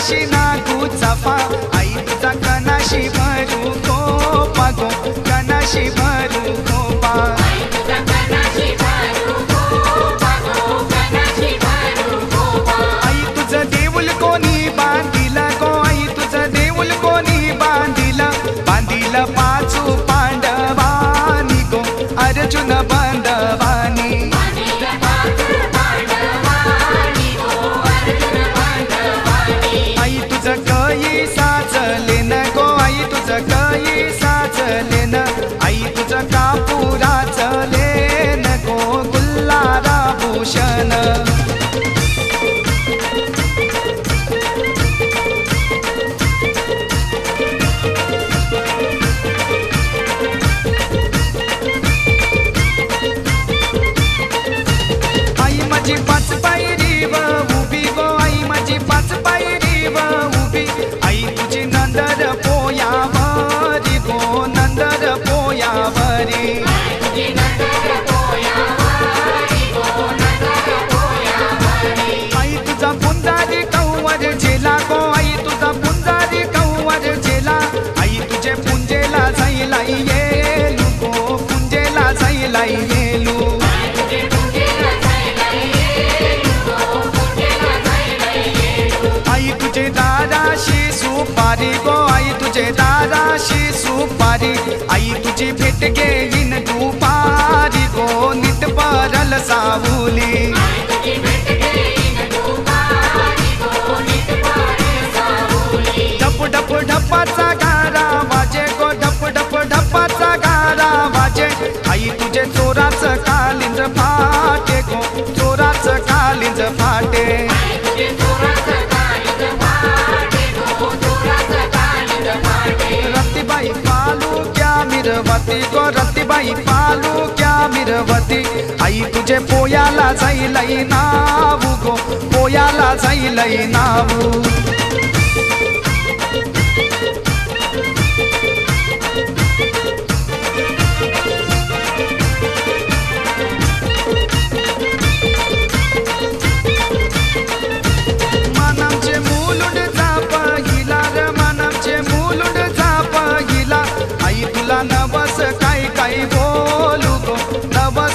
कशी नागू चापा आईचा कनाशी भरू कोपा गो कनाशी भरू कोपा. ना जाईलेलू आई तुझे दादाशी सुपारी गो आई तुझे दादाशी सुपारी आई तुझी भेट मिरवती करती बाई पालू क्या मिरवती? आई तुझे पोयाला जाई लई नाव गो पोयाला जाई लई नाव.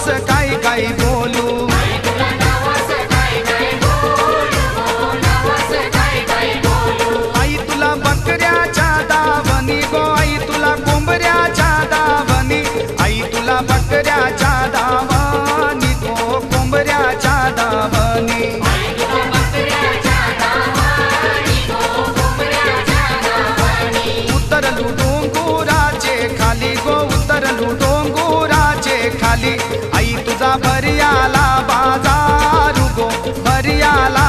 se cae. भरियाला बाजार गो भरियाला